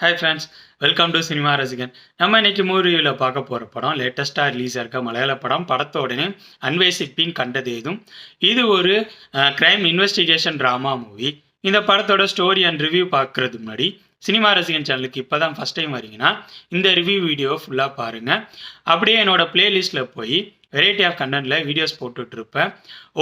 Hi friends welcome to cinema Rasigan நம்ம இன்னைக்கு மூவியில் பார்க்க போகிற படம் லேட்டஸ்ட்டாக ரிலீஸ் இருக்க மலையாள படம். படத்தோடனே அன்வேசிப்பின் கண்டது ஏதும் இது ஒரு க்ரைம் இன்வெஸ்டிகேஷன் ட்ராமா மூவி இந்த படத்தோட ஸ்டோரி அண்ட் ரிவ்யூ பார்க்குறதுக்கு முன்னாடி சினிமா ரசிகன் சேனலுக்கு இப்போ தான் ஃபஸ்ட் டைம் வரீங்கன்னா இந்த ரிவ்யூ வீடியோ ஃபுல்லாக பாருங்கள் அப்படியே என்னோட பிளேலிஸ்ட்டில் போய் வெரைட்டி ஆஃப் கண்டென்ட்டில் videos போட்டுட்ருப்பேன்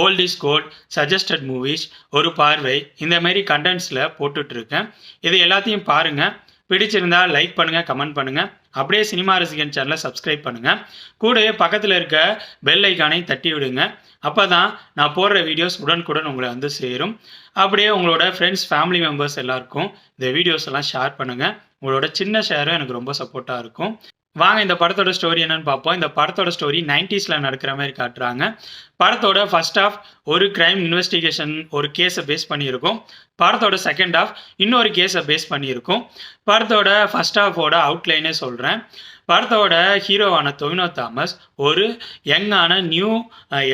old is gold suggested movies ஒரு பார்வை இந்த மாதிரி கண்டென்ட்ஸில் போட்டுட்ருக்கேன் இது எல்லாத்தையும் பாருங்கள் பிடிச்சிருந்தா லைக் பண்ணுங்கள் கமெண்ட் பண்ணுங்கள் அப்படியே சினிமா ரசிகன் சேனலை சப்ஸ்கிரைப் பண்ணுங்கள் கூடவே பக்கத்தில் இருக்க பெல் ஐக்கானை தட்டி விடுங்க. அப்போ தான் நான் போடுற வீடியோஸ் உடனுக்குடன் உங்களை வந்து சேரும். அப்படியே உங்களோட ஃப்ரெண்ட்ஸ் ஃபேமிலி மெம்பர்ஸ் எல்லாருக்கும் இந்த வீடியோஸ் எல்லாம் ஷேர் பண்ணுங்கள் உங்களோட சின்ன ஷேரும் எனக்கு ரொம்ப சப்போர்ட்டாக இருக்கும். வாங்க இந்த படத்தோட ஸ்டோரி என்னன்னு பார்ப்போம். இந்த படத்தோட ஸ்டோரி நைன்டிஸில் நடக்கிற மாதிரி காட்டுறாங்க. படத்தோட ஃபர்ஸ்ட் ஆஃப் ஒரு கிரைம் இன்வெஸ்டிகேஷன் ஒரு கேஸை பேஸ் பண்ணியிருக்கும். படத்தோட செகண்ட் ஆஃப் இன்னொரு கேஸை பேஸ் பண்ணியிருக்கும். படத்தோட ஃபர்ஸ்ட் ஆஃபோட அவுட்லைனே சொல்கிறேன் படத்தோட ஹீரோவான தொவினோ தாமஸ் ஒரு யங்கான நியூ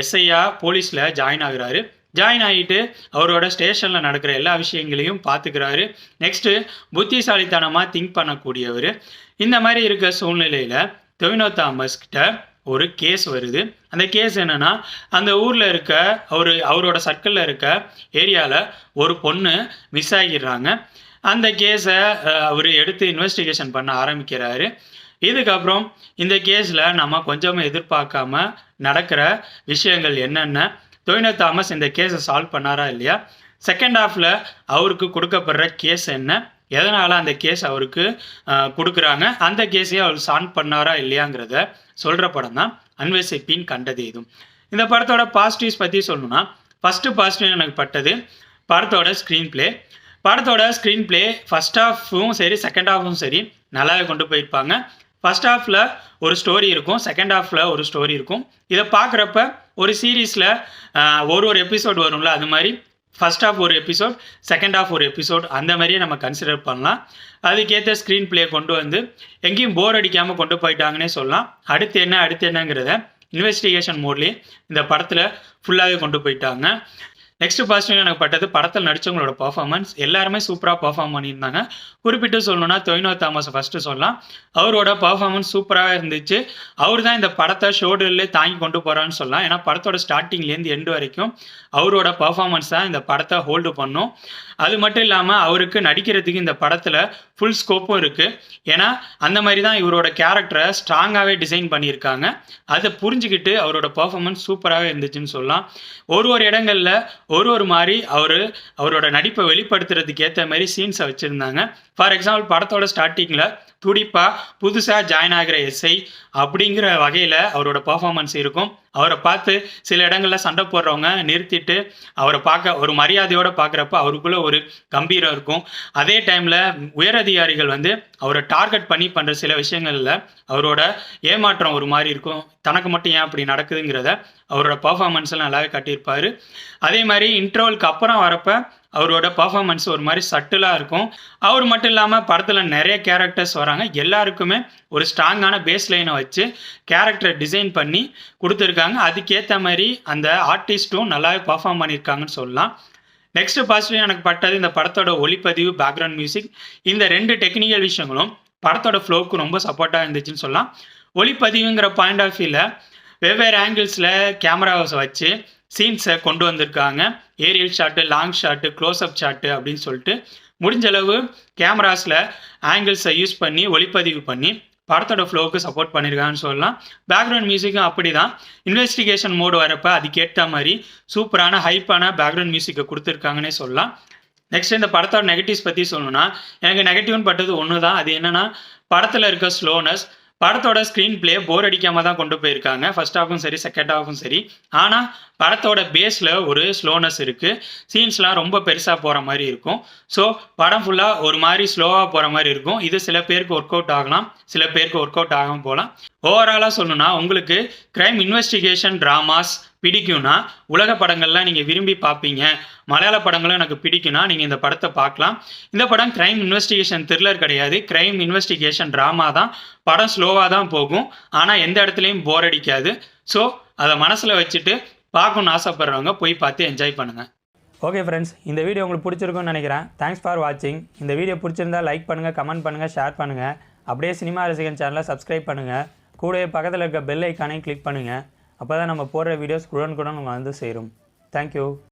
எஸ்ஐயா போலீஸில் ஜாயின் ஆகுறாரு. ஜாயின் ஆகிட்டு அவரோட ஸ்டேஷனில் நடக்கிற எல்லா விஷயங்களையும் பார்த்துக்கிறாரு. நெக்ஸ்ட்டு புத்திசாலித்தனமாக திங்க் பண்ணக்கூடியவர். இந்த மாதிரி இருக்க சூழ்நிலையில் தொவினோ தாமஸ் கிட்ட ஒரு கேஸ் வருது. அந்த கேஸ் என்னென்னா அந்த ஊரில் இருக்க அவர் அவரோட சர்க்கிளில் இருக்க ஏரியாவில் ஒரு பொண்ணு மிஸ் ஆகிடுறாங்க அந்த கேஸை அவர் எடுத்து இன்வெஸ்டிகேஷன் பண்ண ஆரம்பிக்கிறாரு. இதுக்கப்புறம் இந்த கேஸில் நம்ம கொஞ்சமாக எதிர்பார்க்காம நடக்கிற விஷயங்கள் என்னென்ன தொய்னோ தாமஸ் இந்த கேஸை சால்வ் பண்ணாரா இல்லையா? செகண்ட் ஹாஃபில் அவருக்கு கொடுக்கப்படுற கேஸ் என்ன? எதனால் அந்த கேஸ் அவருக்கு கொடுக்குறாங்க? அந்த கேஸையும் அவர் சால்வ் பண்ணாரா இல்லையாங்கிறத சொல்கிற படம் தான் அன்வேசிப்பின் கண்டது இதுவும். இந்த படத்தோட பாசிட்டிவ்ஸ் பற்றி சொல்லணும்னா ஃபஸ்ட்டு பாசிட்டிவ் எனக்கு பட்டது படத்தோட ஸ்க்ரீன் ப்ளே படத்தோட ஸ்க்ரீன் ப்ளே ஃபஸ்ட் ஹாஃபும் சரி செகண்ட் ஹாஃபும் சரி நல்லாவே கொண்டு போயிருப்பாங்க. ஃபஸ்ட் ஹாஃபில் ஒரு ஸ்டோரி இருக்கும். செகண்ட் ஹாஃபில் ஒரு ஸ்டோரி இருக்கும். இதை பார்க்குறப்ப ஒரு சீரீஸில் ஒரு ஒரு எபிசோட் வரும்ல அது மாதிரி. ஃபஸ்ட் ஆஃப் ஒரு எபிசோட் செகண்ட் ஆஃப் ஒரு எபிசோட் அந்த மாதிரியே நம்ம கன்சிடர் பண்ணலாம். அதுக்கேற்ற ஸ்க்ரீன் ப்ளே கொண்டு வந்து எங்கேயும் போர் அடிக்காமல் கொண்டு போயிட்டாங்கன்னே சொல்லலாம். அடுத்து என்ன அடுத்து என்னங்கிறத இன்வெஸ்டிகேஷன் மோட்லேயே இந்த படத்தில் ஃபுல்லாகவே கொண்டு போயிட்டாங்க. நெக்ஸ்ட் பாசிட்டிவ் எனக்கு பட்டது படத்தில் நடித்தவங்களோட பர்ஃபார்மன்ஸ் எல்லாருமே சூப்பராக பர்ஃபார்ம் பண்ணியிருந்தாங்க. குறிப்பிட்டு சொல்லணும்னா தொய்னோ தாமஸ் ஃபஸ்ட்டு சொல்லலாம். அவரோட பர்ஃபார்மன்ஸ் சூப்பராக இருந்துச்சு. அவர் தான் இந்த படத்தை ஷோல்டர்லேயே தாங்கி கொண்டு போகிறான்னு சொல்லலாம். ஏன்னா படத்தோட ஸ்டார்டிங்லேருந்து எண்டு வரைக்கும் அவரோட பர்ஃபார்மன்ஸ் தான் இந்த படத்தை ஹோல்டு பண்ணும். அது மட்டும் இல்லாமல் அவருக்கு நடிக்கிறதுக்கு இந்த படத்தில் ஃபுல் ஸ்கோப்பும் இருக்குது ஏன்னா அந்த மாதிரி தான் இவரோட கேரக்டரை ஸ்ட்ராங்காகவே டிசைன் பண்ணியிருக்காங்க. அதை புரிஞ்சுக்கிட்டு அவரோட பர்ஃபார்மன்ஸ் சூப்பராகவே இருந்துச்சுன்னு சொல்லலாம். ஒரு ஒரு இடங்களில் ஒரு ஒரு மாதிரி அவர் அவரோட நடிப்பை வெளிப்படுத்துறதுக்கு ஏற்ற மாதிரி சீன்ஸை வச்சுருந்தாங்க. ஃபார் எக்ஸாம்பிள் படத்தோட ஸ்டார்டிங்கில் துடிப்பாக புதுசாக ஜாயின் ஆகிற எஸ்ஐ அப்படிங்கிற வகையில் அவரோட பர்ஃபார்மன்ஸ் இருக்கும். அவரை பார்த்து சில இடங்களில் சண்டை போடுறவங்க நிறுத்திட்டு அவரை பார்க்க ஒரு மரியாதையோடு பார்க்குறப்ப அவருக்குள்ள ஒரு கம்பீரம் இருக்கும். அதே டைமில் உயரதிகாரிகள் வந்து அவரை டார்கெட் பண்ணி பண்ணுற சில விஷயங்களில் அவரோட ஏமாற்றம் ஒரு மாதிரி இருக்கும். தனக்கு மட்டும் ஏன் அப்படி நடக்குதுங்கிறத அவரோட பர்ஃபார்மன்ஸ் எல்லாம் நல்லாவே காட்டியிருப்பார். அதே மாதிரி இன்டர்வலுக்கு அப்புறம் வரப்போ அவரோட பர்ஃபாமன்ஸ் ஒரு மாதிரி சட்டிலாக இருக்கும். அவர் மட்டும் இல்லாமல் படத்தில் நிறைய கேரக்டர்ஸ் வராங்க. எல்லாருக்குமே ஒரு ஸ்ட்ராங்கான பேஸ் லைனை வச்சு கேரக்டரை டிசைன் பண்ணி கொடுத்துருக்காங்க. அதுக்கேற்ற மாதிரி அந்த ஆர்டிஸ்ட்டும் நல்லாவே பர்ஃபார்ம் பண்ணியிருக்காங்கன்னு சொல்லலாம். நெக்ஸ்ட் பாசிட்டிவ் எனக்கு பட்டது இந்த படத்தோட ஒளிப்பதிவு பேக்ரவுண்ட் மியூசிக் இந்த ரெண்டு டெக்னிக்கல் விஷயங்களும் படத்தோட ஃப்ளோவுக்கு ரொம்ப சப்போர்ட்டாக இருந்துச்சுன்னு சொல்லலாம். ஒளிப்பதிவுங்கிற பாயிண்ட் ஆஃப் வியூவில் வெவ்வேறு ஆங்கிள்ஸில் கேமராவை வச்சு சீன்ஸை கொண்டு வந்திருக்காங்க. Aerial shot long shot closeup shot அப்படின்னு சொல்லிட்டு முடிஞ்ச அளவு கேமராஸில் ஆங்கிள்ஸை யூஸ் பண்ணி ஒளிப்பதிவு பண்ணி படத்தோட ஃப்ளோவுக்கு சப்போர்ட் பண்ணியிருக்காங்கன்னு சொல்லலாம். பேக்ரவுண்ட் மியூசிக்கும் அப்படி தான் இன்வெஸ்டிகேஷன் மோடு வரப்போ அதுக்கேற்ற மாதிரி சூப்பரான ஹைப்பான பேக்ரவுண்ட் மியூசிக்கை கொடுத்துருக்காங்கன்னே சொல்லலாம். நெக்ஸ்ட் இந்த படத்தோட நெகட்டிவ்ஸ் பற்றி சொல்லணும்னா எனக்கு நெகட்டிவ்னு பட்டது ஒன்று தான் அது என்னென்னா படத்தில் இருக்க ஸ்லோனஸ் படத்தோட ஸ்க்ரீன் பிளே போர் அடிக்காமல் தான் கொண்டு போயிருக்காங்க. ஃபர்ஸ்ட் ஹாஃபும் சரி செகண்ட் ஹாஃபும் சரி. ஆனால் படத்தோட பேஸில் ஒரு ஸ்லோனஸ் இருக்குது சீன்ஸ்லாம் ரொம்ப பெருசாக போகிற மாதிரி இருக்கும். ஸோ படம் ஃபுல்லாக ஒரு மாதிரி ஸ்லோவாக போகிற மாதிரி இருக்கும். இது சில பேருக்கு ஒர்க் அவுட் ஆகலாம். சில பேருக்கு ஒர்க் அவுட் ஆகாமல் போகலாம். ஓவராலாக சொல்லணும்னா உங்களுக்கு க்ரைம் இன்வெஸ்டிகேஷன் ட்ராமாஸ் பிடிக்கும்னா உலக படங்கள்லாம் நீங்கள் விரும்பி பார்ப்பீங்க மலையாள படங்களும் எனக்கு பிடிக்கும்னா நீங்கள் இந்த படத்தை பார்க்கலாம் இந்த படம் க்ரைம் இன்வெஸ்டிகேஷன் த்ரில்லர் கிடையாது. க்ரைம் இன்வெஸ்டிகேஷன் ட்ராமா தான். படம் ஸ்லோவாக தான் போகும். ஆனால் எந்த இடத்துலையும் போர் அடிக்காது. ஸோ அதை மனசில் வச்சுட்டு பார்க்கணுன்னு ஆசைப்படுறவங்க போய் பார்த்து என்ஜாய் பண்ணுங்கள் ஓகே ஃப்ரெண்ட்ஸ் இந்த வீடியோ உங்களுக்கு பிடிச்சிருக்கும்னு நினைக்கிறேன். தேங்க்ஸ் ஃபார் வாட்சிங் இந்த வீடியோ பிடிச்சிருந்தா லைக் பண்ணுங்கள் கமெண்ட் பண்ணுங்கள் ஷேர் பண்ணுங்கள் அப்படியே சினிமா ரசிகன் சேனலை சப்ஸ்கிரைப் பண்ணுங்கள் கூடவே பக்கத்தில் இருக்க பெல் ஐக்கானையும் கிளிக் பண்ணுங்கள் அப்போ தான் நம்ம போடுற வீடியோஸ் உடனுக்குடன் உங்களுக்கு வந்து சேரும். தேங்க்யூ